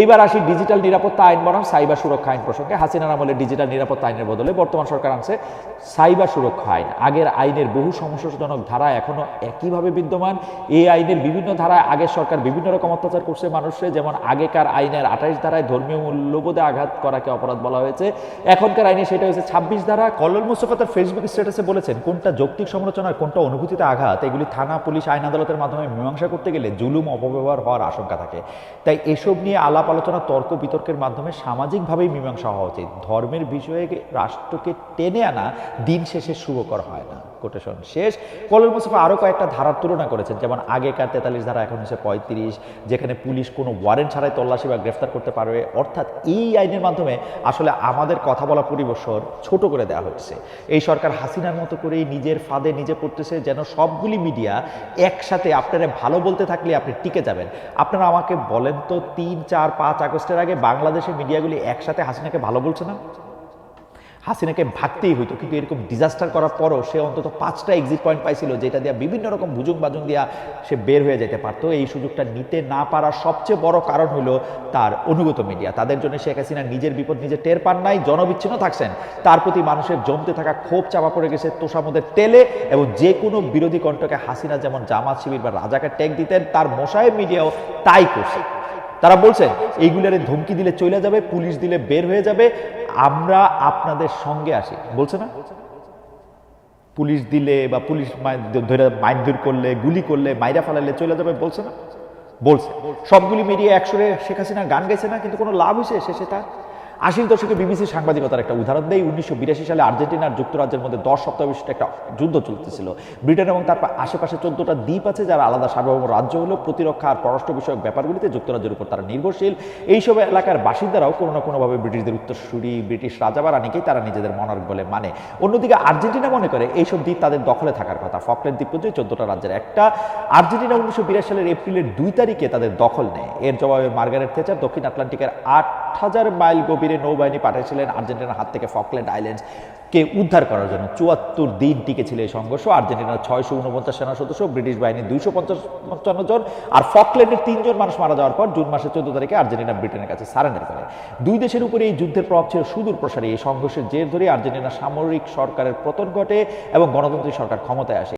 এইবার আসি ডিজিটাল নিরাপত্তা আইন বনাম সাইবার সুরক্ষা আইন প্রসঙ্গে। হাসিনার আমলে ডিজিটাল নিরাপত্তা আইনের বদলে বর্তমান সরকার আনছে সাইবার সুরক্ষা আইন। আগের আইনের বহু সমস্যাজনক ধারা এখনও একইভাবে বিদ্যমান। এই আইনের বিভিন্ন ধারায় আগের সরকার বিভিন্ন রকম অত্যাচার করছে মানুষে, যেমন আগেকার আইনের আঠাইশ ধারায় ধর্মীয় মূল্যবোধে আঘাত করাকে অপরাধ বলা হয়েছে। এখনকার আইনে সেটা হয়েছে ছাব্বিশ ধারা। কল্লোল মুস্তফা তার ফেসবুক স্ট্যাটাসে বলেছেন, কোনটা যৌক্তিক সমালোচনা কোনটা অনুভূতিতে আঘাত, এগুলি থানা, পুলিশ, আইন আদালতের মাধ্যমে মীমাংসা করতে গেলে জুলুম, অপব্যবহার হওয়ার আশঙ্কা থাকে। তাই এসব নিয়ে আলাপ আলোচনা, তর্ক, বিতর্কের মাধ্যমে সামাজিকভাবেই মীমাংসা হওয়া উচিত। ধর্মের বিষয়ে রাষ্ট্রকে টেনে আনা দিন শেষে শুভকর হয় না। কোটেশন শেষ। কলর মুস্তফা আরও কয়েকটা ধারার তুলনা করেছেন। যেমন আগেকার তেতাল্লিশ ধারা এখন হচ্ছে পঁয়ত্রিশ, যেখানে পুলিশ কোনো ওয়ারেন্ট ছাড়াই তল্লাশি বা গ্রেফতার করতে পারবে। অর্থাৎ এই আইনের মাধ্যমে আসলে আমাদের কথা বলা পরিবেশর ছোট করে দেওয়া হচ্ছে এই সরকার হাসিনার মতো করেই নিজের ফাঁদে নিজে পড়তেছে, যেন সবগুলি মিডিয়া একসাথে আপনারা ভালো বলতে থাকলে আপনি টিকে যাবেন। আপনারা আমাকে বলেন তো তিন, চার, পাঁচ আগস্টের আগে বাংলাদেশের মিডিয়াগুলি একসাথে হাসিনাকে ভালো বলছে না? হাসিনাকে ভাগতেই হইতো, কিন্তু এরকম ডিজাস্টার করার পরও সে অন্তত পাঁচটা এক্সিট পয়েন্ট পাইছিল, যেটা দিয়ে বিভিন্ন রকম বুজুং বাজুং দিয়া সে বের হয়ে যেতে পারতো। এই সুযোগটা নিতে না পারার সবচেয়ে বড় কারণ হলো তার অনুগত মিডিয়া তাদের জন্য শেখ হাসিনা নিজের বিপদ নিজে টের পান নাই, জনবিচ্ছিন্ন থাকছেন। তার প্রতি মানুষের জমতে থাকা ক্ষোভ চাপা পড়ে গেছে তোষামদের তেলে এবং যে কোনো বিরোধী কণ্ঠকে হাসিনা যেমন জামাত শিবির বা রাজাকে ট্যাগ দিতেন, তার মোশাহেব মিডিয়াও তাই করছে। তারা বলছে, এইগুলারে ধমকি দিলে চলে যাবে, পুলিশ দিলে বের হয়ে যাবে, আমরা আপনাদের সঙ্গে আসি বলছে না? পুলিশ দিলে বা পুলিশ ধরে মারধর করলে, গুলি করলে, মাইরা ফালালে চলে যাবে বলছে না? বলছে। সবগুলি মিডিয়া একসরে শেখ হাসিনা গান গেছে না, কিন্তু কোনো লাভ হয়েছে শেষে তার? আশির দশকে বিবিসি সাংবাদিকতার একটা উদাহরণ দেয়। উনিশশো বিরাশি সালে আর্জেন্টিনা আর যুক্তরাজ্যের মধ্যে দশ সপ্তাহ বিশিষ্ট একটা যুদ্ধ চলতেছিল। ব্রিটেন এবং তার আশেপাশে চোদ্দটা দ্বীপ আছে যারা আলাদা সার্বভৌম রাজ্য হলো। প্রতিরক্ষা আর পররাষ্ট্র বিষয়ক ব্যাপারগুলিতে যুক্তরাজ্যের উপর তারা নির্ভরশীল। এইসব এলাকার বাসিন্দারাও কোনো না কোনোভাবে ব্রিটিশদের উত্তরসূরি, ব্রিটিশ রাজা বা রানীকেই তারা নিজেদের মনার্ক বলে মানে। অন্যদিকে আর্জেন্টিনা মনে করে এইসব দ্বীপ তাদের দখলে থাকার কথা। ফকল্যান্ড দ্বীপপুঞ্জ চোদ্দটা রাজ্যের একটা। আর্জেন্টিনা উনিশশো বিরাশি সালের এপ্রিলের দুই তারিখে তাদের দখল নেয়। এর জবাবে মার্গারেট থেচার দক্ষিণ আটলান্টিকের আট হাজার মাইল গভীরে নৌবাহিনী পাঠিয়েছিলেন আর্জেন্টিনার হাত থেকে ফকল্যান্ড আইল্যান্ডস কে উদ্ধার করার জন্য। চুয়াত্তর দিন টিকেছিল এই সংঘর্ষ। আর্জেন্টিনার ছয়শো উনপঞ্চাশ সেনা সদস্য, ব্রিটিশ বাহিনীর দুইশো পঞ্চান্ন জন আর ফকল্যান্ডের তিনজন মানুষ মারা যাওয়ার পর জুন মাসের চোদ্দ তারিখে আর্জেন্টিনা ব্রিটেনের কাছে সারেন্ডার করে। দুই দেশের উপরে এই যুদ্ধের প্রভাব ছিল সুদূর প্রসারী। এই সংঘর্ষের জের ধরে আর্জেন্টিনা সামরিক সরকারের পতন ঘটে এবং গণতান্ত্রিক সরকার ক্ষমতায় আসে।